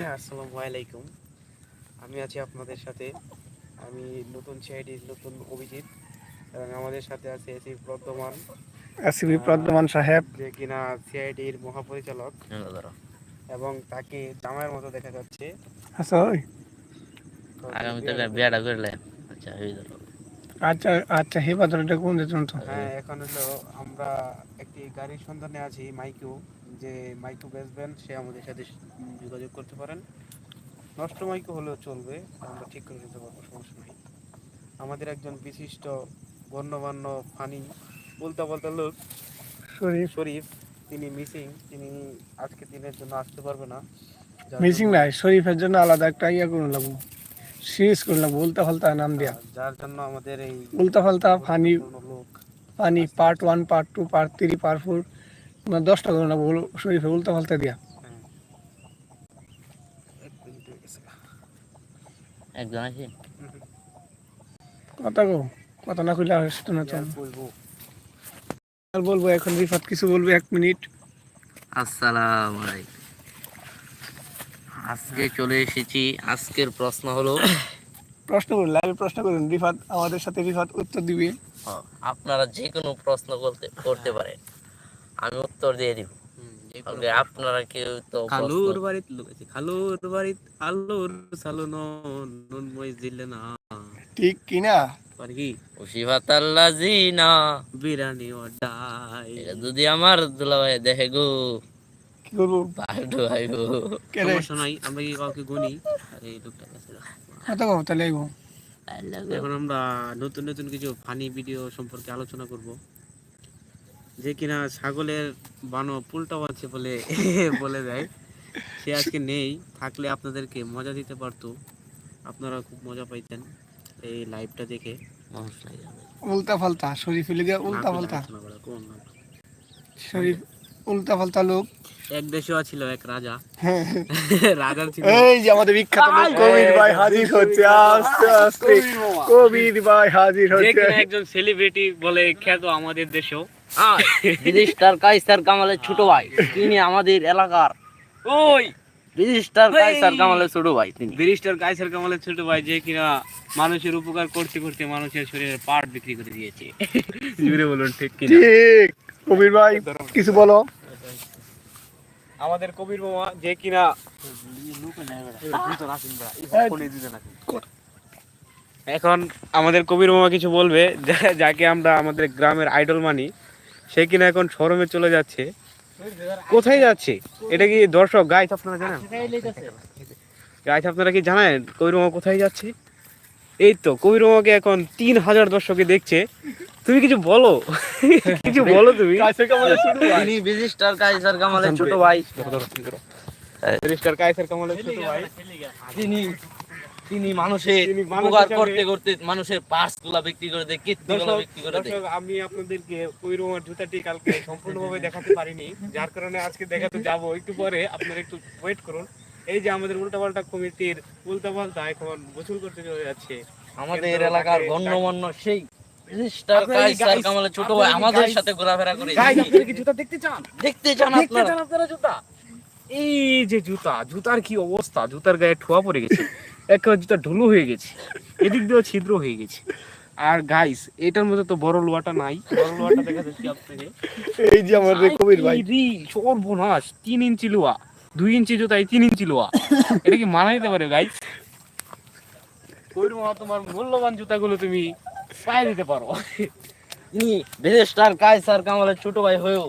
হ্যাঁ, আসসালামু আলাইকুম। আমি আছি আপনাদের সাথে। আমি নতুন সিআইডির নতুন অভিজিৎ এবং আমাদের সাথে আছে এসি বর্ধমান এসিবি প্রদ্যমান সাহেব। যে কিনা সিআইডির মহাপরিচালক। এবং তাকে জামাইয়ের মতো দেখা যাচ্ছে। আচ্ছা ওই তো বিয়াটা করলে। আচ্ছা হয়ে যাবে আচ্ছা আচ্ছা হে বাদরটা কোন দিতেন তো হ্যাঁ এখন হলো আমরা একটি গাড়ির সন্ধানে আছি মাইকু। যে মাইকু বেচবেন সে আমাদের সাথে যোগাযোগ করতে পারেন। নষ্ট মাইকু হলেও চলবে আমরা ঠিক করে দিতে পারব সমস্যা নেই। আমাদের একজন বিশিষ্ট গণ্যমান্য ফানি বলতে বলতে লোক শরীফ। শরীফ তিনি মিসিং তিনি আজকে দিনের জন্য আসতে পারবে না। মিসিং নাই শরীফের জন্য আলাদা একটা ইয়া করুন লাগবো। সিরিজ করুন লাগবো উল্টা ফালতা নাম দিয়া। যার জন্য আমাদের এই উল্টা ফালতা funny funny part one part two part three part four দশটা করুন লাগবো শরীফের উল্টা ফালতা দিয়া। হ্যাঁ। একজন আছে? কথা গো কথা না খুলে আসতো না কি আর বলব। বলব এখন রিফাত কিছু বলব এক মিনিট। আসসালাম আলাইকুম। আজকে চলে এসেছি। আজকের প্রশ্ন হলো প্রশ্ন করুন লাইভে প্রশ্ন করুন। রিফাত আমাদের সাথে রিফাত উত্তর দিবে। আপনারা যে কোনো প্রশ্ন করতে করতে পারেন। আমি উত্তর দিয়ে দিব। আপনারা কেউ তো খালুর বাড়িত লোক আছে। খালুর বাড়িত আলোর সালো নুন মই দিলে না। ঠিক কি? উশিফাত আল্লাহ জিনা। বিরানি অডাই এটা যদি আমার দুলাভাই দেখে গো। কি করব পাল্টু আইব কে রে সমস্যা নাই আমরা কি কাউকে গুনি? আরে এই লোকটা কাছে রাখ। কথা কো তাহলে আইবো এখন আমরা নতুন নতুন কিছু ফানি ভিডিও সম্পর্কে আলোচনা করব। যে কিনা ছাগলের বানো পুলটাও আছে বলে বলে দেয়। সে আজকে নেই থাকলে আপনাদেরকে মজা দিতে পারতো। আপনারা খুব মজা পাইতেন এই লাইভটা দেখে। উল্টা ফালতা শরীফ উল্টা ফালতা? শরীফ উল্টা ফালতা লোক। এক দেশে ছিল এক রাজা। হ্যাঁ। রাজার ছিল। এই যে আমাদের বিখ্যাত কবির ভাই হাজির হচ্ছে আস্তে আস্তে। কবির ভাই হাজির হচ্ছে। একজন সেলিব্রিটি বলে খ্যাত আমাদের দেশেও। আর ব্রিটিশটার কাইসার কামালের ছোট ভাই তিনি আমাদের এলাকার। ওই। ব্রিটিশটার কাইসার কামালের ছোট ভাই তিনি। ব্যারিস্টার কাইসার কামালের ছোট ভাই যে কিনা মানুষের উপকার করতে করতে মানুষের শরীরের পার্ট বিক্রি করে দিয়েছে। জুড়ে বলুন ঠিক কিনা ঠিক। কবির ভাই কিছু বলো। আমাদের কবির মামা যে কিনা এখন আমাদের কবির মামা কিছু বলবে যাকে আমরা আমাদের গ্রামের আইডল মানি, সে কিনা এখন শোরুমে চলে যাচ্ছে। কোথায় যাচ্ছে? এটা কি দর্শক? গাইস আপনারা জানেন? গাইস আপনারা কি জানেন? কবির মামা কোথায় যাচ্ছে? এই তো, কবির মামাকে এখন তিন হাজার দর্শকে দেখছে। তুমি কিছু বলো? কিছু বলো তুমি। তিনি ব্রিটিশটার কাইসার কামালের ছোট ভাই। ব্যারিস্টার কাইসার কামালের ছোট ভাই। তিনি তিনি মানুষের উপকার করতে করতে মানুষের পার্সগুলা বিক্রি করে দেয় কীর্তি গুলা বিক্রি করে দেয়। আমি আপনাদেরকে কইরোমার জুতাটি কালকে সম্পূর্ণভাবে দেখাতে পারিনি যার কারণে আজকে দেখাতে যাব। একটু পরে আপনারা একটু ওয়েট করুন। এই যে আমাদের উল্টাপাল্টা কমিটির উল্টাপাল্টা এখন গোসল করতে চলে যাচ্ছে। আমাদের এলাকার গণ্যমান্য সেই ব্রিটিশটার কাইসার guys- ছোট ভাই আমাদের সাথে ঘোরাফেরা করে। গাইস আপনারা কি জুতা দেখতে চান? দেখতে চান দেখতে চান আপনারা জুতা? এই যে জুতা জুতার কি অবস্থা? জুতার গায়ে ঠোয়া পড়ে গেছে। একেবারে জুতা ঢুলু হয়ে গেছে। এদিক দিয়েও ছিদ্র হয়ে গেছে। আর গাইস এটার মধ্যে তো বড় লোয়াটা নাই। বড় লোয়াটা দেখা যাচ্ছে আপনাকে। এই যে আমাদের কবির ভাই। এই রে, সর্বনাশ তিন ইঞ্চি লোয়া। দুই ইঞ্চি জুতাই তিন ইঞ্চি লোয়া। এটা কি মানা যেতে পারে গাইস কবির মামা তোমার মূল্যবান জুতাগুলো তুমি পায়ে দিতে পারো। তিনি কাইসার কামালের ছোট ভাই হয়েও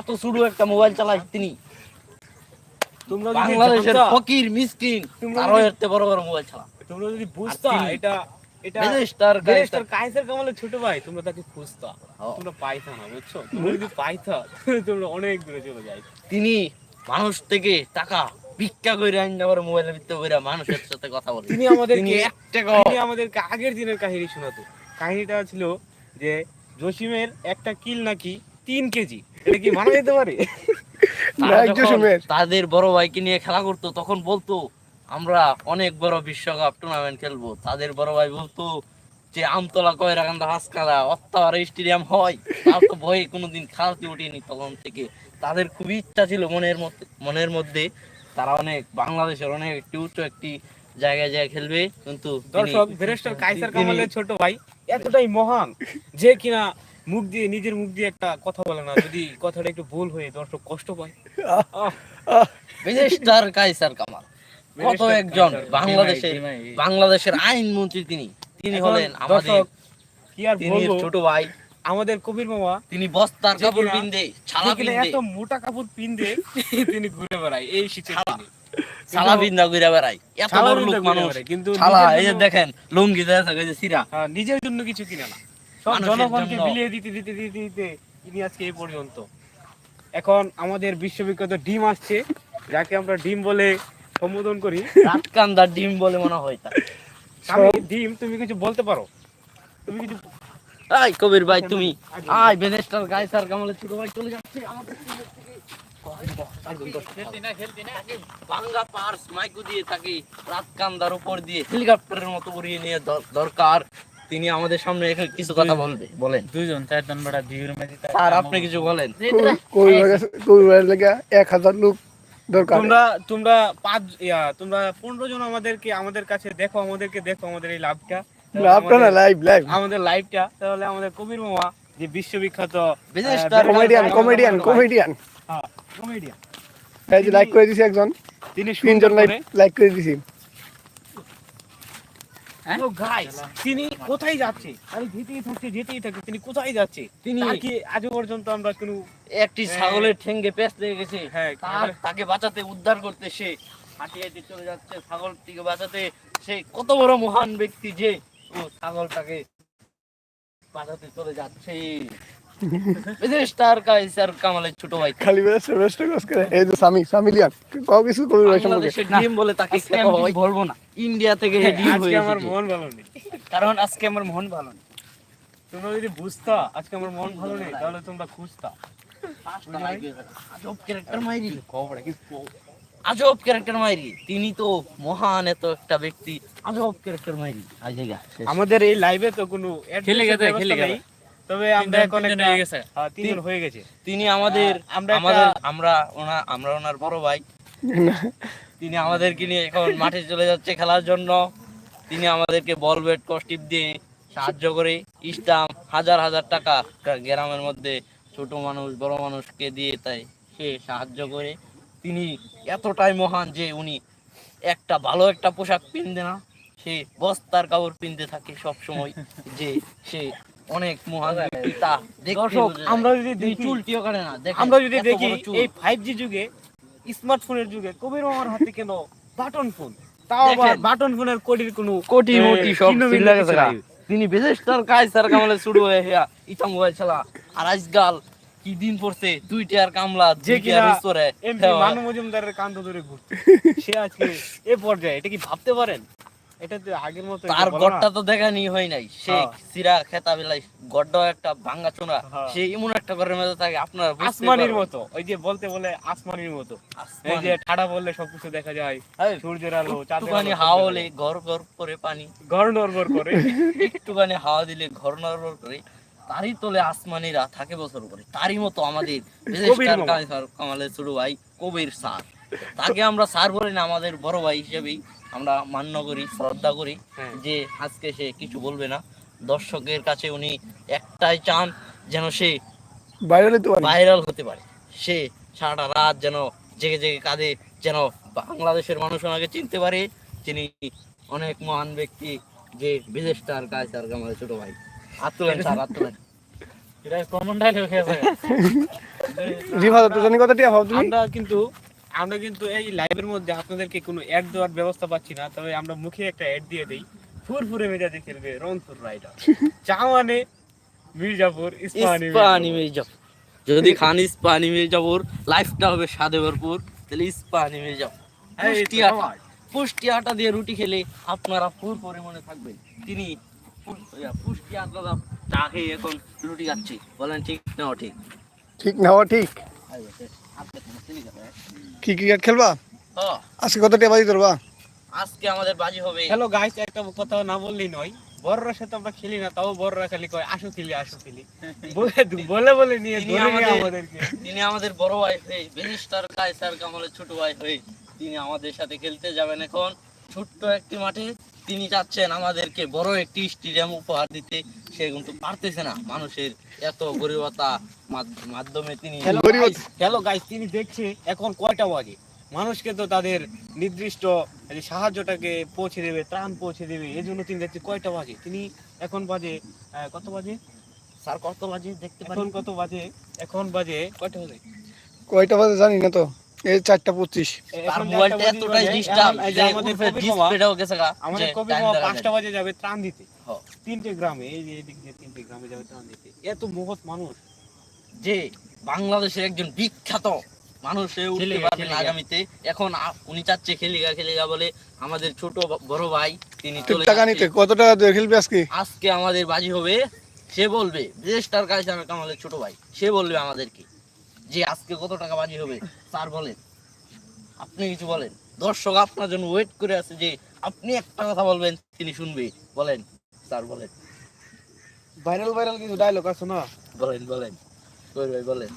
এত ছোট একটা মোবাইল চালায় তিনি। তোমরা বাংলাদেশের ফকির মিসকিন আরও এত বড় বড় মোবাইল চালা তোমরা যদি বুঝতা এটা এটা কাইসার কাইসার কামালের ছোট ভাই তোমরা তাকে খুঁজতা। তোমরা পাইতা না বুঝছ? তোমরা যদি পাইতা তোমরা অনেক দূরে চলে যাই তিনি মানুষ থেকে টাকা ভিক্ষা করে আইনা করে মোবাইলের ভিতরে করে মানুষের সাথে কথা বলে। তিনি আমাদেরকে তিনি এক তিনি আমাদেরকে আগের দিনের কাহিনী শোনাতো। কাহিনীটা ছিল যে জসিমের একটা কিল নাকি তিন কেজি। এটা কি মানা যেতে পারে। তাদের বড় ভাইকে নিয়ে খেলা করতো তখন বলতো আমরা অনেক বড় বিশ্বকাপ টুর্নামেন্ট খেলব। তাদের বড় ভাই বলতো যে আমতলা কয়রাকান্দা হাসকালা অত্যাবার স্টেডিয়াম হয়। তার তো ভয়ে কোনোদিন খেলাতে উঠিনি তখন থেকে। তাদের খুবই ইচ্ছা ছিল মনের মধ্যে মনের মধ্যে। তারা অনেক বাংলাদেশের অনেক একটি উচ্চ একটি জায়গায় জায়গায় খেলবে। কিন্তু দর্শক ব্যারিস্টার কাইসার কামালের ছোট ভাই এতটাই মহান যে কিনা মুখ দিয়ে নিজের মুখ দিয়ে একটা কথা বলে না যদি কথাটা একটু ভুল হয়ে দর্শক কষ্ট পায়। ব্যারিস্টার কাইসার কামাল কত একজন। বাংলাদেশের বাংলাদেশের আইনমন্ত্রী তিনি। তিনি হলেন আমাদের কি আর বলব? ছোট ভাই। আমাদের কবির মামা তিনি বস্তার কাপড় পিন্দে ছালা পিন্দে এত মোটা কাপড় পিনদে তিনি ঘুরে বেড়ায় এই শীতের পিন্দা ঘুরে বেড়ায় এত বড় লোক মানুষ। কিন্তু এই যে দেখেন লুঙ্গি দেয়া থাকে যে সিরা। হ্যাঁ, নিজের জন্য কিছু কিনে না। সব জনগণকে বিলিয়ে দিতে দিতে দিতে দিতে ইনি আজকে এই পর্যন্ত। এখন আমাদের বিশ্ববিখ্যাত ডিম আসছে যাকে আমরা ডিম বলে সম্বোধন করি। রাতকান্দার ডিম বলে মনে হয় তা ডিম তুমি কিছু বলতে পারো? তুমি কিছু আই কবির ভাই তুমি আই বেনেস্টার গাই স্যার কামালে ছোট ভাই চলে যাচ্ছে। আমাদের দরকার তিনি আমাদের সামনে কিছু কথা বলবে বলেন চারজন স্যার আপনি কিছু বলেন লোক তোমরা তোমরা পাঁচ তোমরা পনেরো জন আমাদেরকে আমাদের কাছে দেখো আমাদেরকে দেখো আমাদের এই লাভটা লাইভ লাইভ আমাদের লাইভটা তাহলে আমাদের কবির মামা যে বিশ্ববিখ্যাত কমেডিয়ান কমেডিয়ান কমেডিয়ান। এই যে লাইক করে দিছি একজন। তিনজন লাইক করে দিছি। তিনি কোথায় যাচ্ছে? আমি যেতেই থাকছে যেতেই থাকছে। তিনি কোথায় যাচ্ছে? তিনি তাকে আজও পর্যন্ত আমরা কোনো একটি ছাগলের ঠেঙ্গে পেঁচ লেগে গেছে। হ্যাঁ, তাকে বাঁচাতে উদ্ধার করতে সে হাঁটি হাঁটি চলে যাচ্ছে। ছাগল ছাগলটিকে বাঁচাতে সে কত বড় মহান ব্যক্তি যে ও ছাগলটাকে বাঁচাতে চলে যাচ্ছে। স্টার কাইসার কামালের ছোট ভাই। খালি বেশ বেশ কস করে। এই যে সামি সামিলিয়ান কও কিছু কবির ভাই সম্পর্কে? ডিম বলে তাকে আমি বলব না। ইন্ডিয়া থেকে হে ডিম হয়ে আমার মন ভালো নেই। কারণ আজকে আমার মন ভালো নেই। তোমরা যদি বুঝতা আজকে আমার মন ভালো নেই তাহলে তোমরা খুঁজতা। আজব ক্যারেক্টার মাইরি। আজব ক্যারেক্টার মাইরি। তিনি তো মহান এত একটা ব্যক্তি। আজব ক্যারেক্টার মাইরি। আমাদের এই লাইভে তো কোনো খেলে গেছে, খেলে গেছে। তবে আমরা এখন একটা হয়ে গেছে। তিনজন হয়ে গেছে। তিনি আমাদের আমরা আমাদের আমরা ওনা আমরা ওনার বড় ভাই। তিনি আমাদেরকে নিয়ে এখন মাঠে চলে যাচ্ছে খেলার জন্য। তিনি আমাদেরকে বল ব্যাট কস্টিপ দিয়ে সাহায্য করে। স্টাম্প হাজার হাজার টাকা গ্রামের মধ্যে ছোট মানুষ বড় মানুষকে দিয়ে তাই সে সাহায্য করে। তিনি এতটাই মহান যে উনি একটা ভালো একটা পোশাক পিনতে না সে বস্তার কাপড় পিনতে থাকে সব সময় যে সে অনেক মহান ব্যক্তি তা দেখতে দর্শক, আমরা যদি তিনি দেখি- চুলটিও না আমরা যদি দেখি এই ফাইভ জি যুগে স্মার্টফোনের যুগে কবির মামার হাতে কেন বাটন ফোন তাও আবার বাটন ফোনের কোটির কোনো কোটি মোটি সব। তিনি কায়সার কামলে শুরু হয়ে হিয়া ইতা মোবাইল খেলা আর আজকাল কি দিন পড়ছে? দুইটা আর কামলা যে যে কিনা কিনা স্তরে মানু মজুমদারের কান্ত ধরে ঘুরছে। সে আজকে এ পর্যায়ে এটা কি ভাবতে পারেন? এটা আগের মতো তার। গড়টা তো দেখানি হয় নাই। সে হ্যাঁ। সিরা খেতা বেলাই গড়টাও একটা ভাঙ্গা চোনা হ্যাঁ। সে এমন একটা ঘরের মধ্যে থাকে আপনার আসমানির মতো ওই যে বলতে বলে আসমানির মতো। এই যে ঠাডা বললে সবকিছু দেখা যায় সূর্যের আলো একটুখানি হাওয়া হলে ঘর ঘর করে পানি। ঘর নড়বড় করে। একটুখানি হাওয়া দিলে ঘর নড়বড় করে তারই তোলে আসমানিরা থাকে বছর করে তারই মতো আমাদের কামালের ছোট ভাই কবির স্যার। তাকে আমরা স্যার বলি না আমাদের বড় ভাই হিসেবেই আমরা মান্য করি শ্রদ্ধা করি হ্যাঁ। যে আজকে সে কিছু বলবে না। দর্শকের কাছে উনি একটাই চান যেন সে বাইরে লইতে পারি। ভাইরাল হতে পারে। সে সারাটা রাত যেন জেগে জেগে কাঁদে যেন বাংলাদেশের মানুষ ওনাকে চিনতে পারে। যিনি অনেক মহান ব্যক্তি যে বিদেশ স্টার কায়সার কামালের ছোট ভাই। আত্মলেন স্যার আত্মলেন। এটা কমন ডায়লগ হয়ে গেছে রিফা তো জানি কথা টিয়া ভাব তুমি আমরা কিন্তু আমরা কিন্তু এই লাইভের মধ্যে আপনাদেরকে কোনো অ্যাড দেওয়ার ব্যবস্থা পাচ্ছি না তবে আমরা মুখে একটা অ্যাড দিয়ে দেই। ফুরফুরে মেজাজে খেলবে রংপুর রাইডার চাওয়ানে মির্জাপুর ইস্পাহানি ইস্পাহানি মির্জাপুর। যদি খান ইস্পাহানি মির্জাপুর লাইফটা হবে স্বাদে ভরপুর তাহলে ইস্পাহানি মির্জাপুর। পুষ্টি আটা। পুষ্টি আটা দিয়ে রুটি খেলে আপনারা ফুল পরিমাণে থাকবেন। তিনি পুষ্টি আটা চা খেয়ে এখন রুটি খাচ্ছি। বলেন ঠিক না ঠিক? ঠিক না ঠিক। কি ক্রিকেট খেলবা? আজকে কত টিয়া বাজি ধরবা? আজকে আমাদের বাজি হবে। হ্যালো গাইস একটা কথা না বললেই নয়। বড়রা সাথে আমরা খেলি না তাও বড়রা খালি কয় আসো খেলি আসো খেলি। বলে- বলে বলে নিয়ে ধরে আমাদেরকে। তিনি আমাদের বড় ভাই হয়ে বেনিস্টার কায়সার কামালের ছোট ভাই হয়ে তিনি আমাদের সাথে খেলতে যাবেন এখন ছোট্ট একটি মাঠে। তিনি চাচ্ছেন আমাদেরকে বড় একটি স্টেডিয়াম উপহার দিতে। সে কিন্তু পারতেছে না। মানুষের এত গরিবতা মাধ্যমে তিনি হ্যালো গাইস তিনি দেখছে এখন কয়টা বাজে? মানুষকে তো তাদের নির্দিষ্ট সাহায্যটাকে পৌঁছে দেবে ত্রাণ পৌঁছে দেবে এই জন্য তিনি দেখছে কয়টা বাজে? তিনি এখন বাজে কত বাজে? স্যার কত বাজে দেখতে এখন কত বাজে? এখন বাজে কয়টা বাজে? কয়টা বাজে জানি না তো। এই চারটা পঁচিশ। মোবাইলটা এতটাই বাজে, ডিস্টার্ব আমাদের ডিসপ্লেটাও গেছে গা। আমাদের কবি পাঁচটা যাবে ত্রাণ দিতে। হ্যাঁ। তিনটে গ্রামে এই যে এদিক তিনটে গ্রামে যাবে ত্রাণ দিতে। এত মহৎ মানুষ। যে বাংলাদেশের একজন বিখ্যাত মানুষ হয়ে উঠতে পারবেন আগামীতে এখন উনি চাচ্ছে খেলিগা খেলিগা বলে আমাদের ছোট বড় ভাই তিনি চলে টাকা নিতে। কত টাকা দিয়ে খেলবে আজকে? আজকে আমাদের বাজি হবে সে বলবে রেজিস্টার কাছে আমাদের ছোট ভাই সে বলবে আমাদেরকে। যে আজকে কত টাকা বাজি হবে স্যার বলেন। আপনি কিছু বলেন। দর্শক আপনার জন্য ওয়েট করে আছে যে আপনি একটা কথা বলবেন তিনি শুনবে। বলেন স্যার বলেন। ভাইরাল ভাইরাল কিছু ডায়লগ আছে না? বলেন বলেন। কই ভাই বলেন।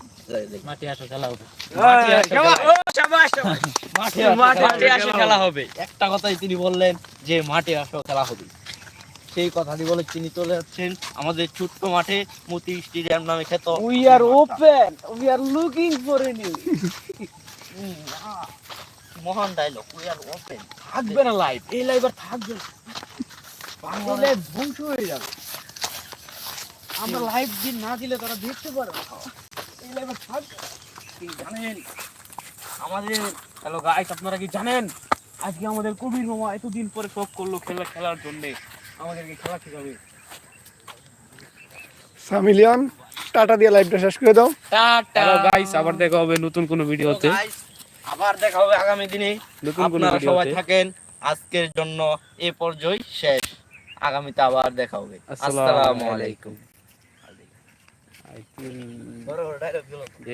মাটি আসো খেলা হবে। মাঠে আসো খেলা। হবে। একটা কথাই তিনি বললেন যে মাঠে আসো খেলা হবে। সেই কথাটি বলে তিনি চলে যাচ্ছেন। আমাদের ছোট্ট মাঠে মতি স্টেডিয়াম নামে খ্যাত। We are open we are looking for any um, ah, মহান ডায়লগ উই আর ওপেন থাকবে না লাইভ এই লাইভ আর থাকবে না। লাইভ ধ্বংস হয়ে যাবে। আমরা লাইভ দিন না দিলে তারা দেখতে পারে না। এই লাইভ আর থাকবে জানেন? আমাদের হ্যালো গাইস আপনারা কি জানেন? আজকে আমাদের কবির মামা এতদিন পরে শখ করল খেলা খেলার জন্য। আমাদেরকে খেলা শেখাবে সামিলিয়ন টাটা দিয়ে লাইভটা শেষ করে দাও। টাটা। গাইস আবার দেখা হবে নতুন কোনো ভিডিওতে। আবার দেখা হবে আগামী দিনে। নতুন কোনো আপনারা সবাই থাকেন আজকের জন্য এ পর্যন্ত শেষ। আগামীতে আবার দেখা হবে। আসসালামু আলাইকুম। বড় বড়। যে